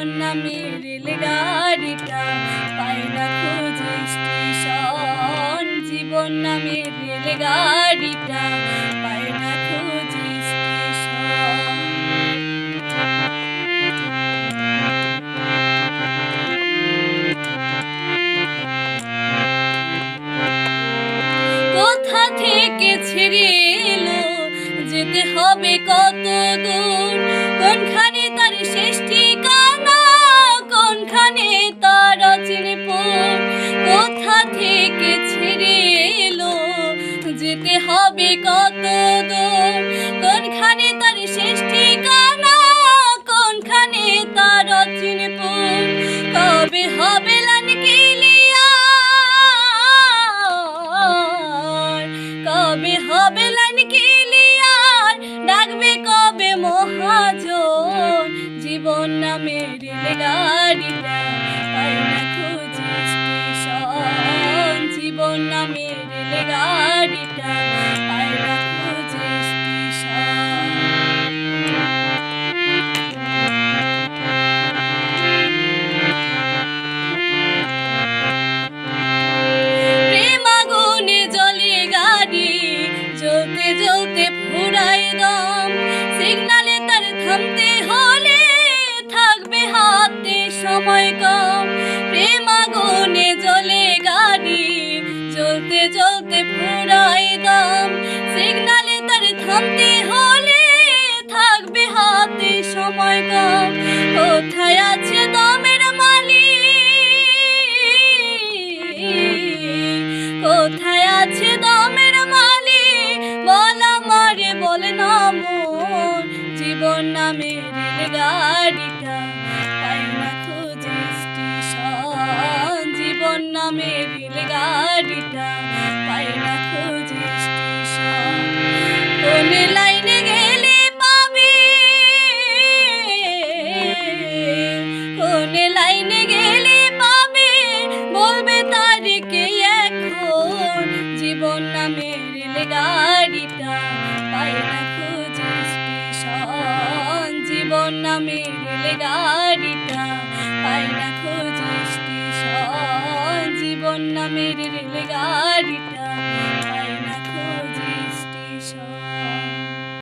জীবন নামের রেলগাড়িটা পায় না খোঁজে স্টেশন। জীবন নামের রেলগাড়িটা পায় না খোঁজে স্টেশন। কোথা থেকে যেতে হবে কত দূর? কবে হবে কবে হবে লাইন ক্লিয়ার? ডাকবে কবে মহাজন? জীবন নামের রেলগাড়িটা পাই না খুঁজে স্টেশন জীবন নামের রেলগাড়িটা পাই না কম প্রেম আগুনে জলে গাড়ি জ্বলতে জ্বলতে ফুরায় দম। সিগনালে তার থামতে হলে থাকবে হাতে সময় কম। কোথায় আছে দমের মালিক? কোথায় আছে দমের মালিক? বল আমারে, বল না মন। জীবন নামের রেলগাড়িটা জীবন নামের রেলগাড়িটা পাই না খুঁজে কোন লাইনে গেলে পাবে? কোন লাইনে গেলে পাবে? বলবে তারিখে এখন, জীবন নামের রেলগাড়িটা পাই না খুঁজে জীবন নামের রেলগাড়িটা পাই না খুঁজে স্টেশন জীবন নামের রেলগাড়িটা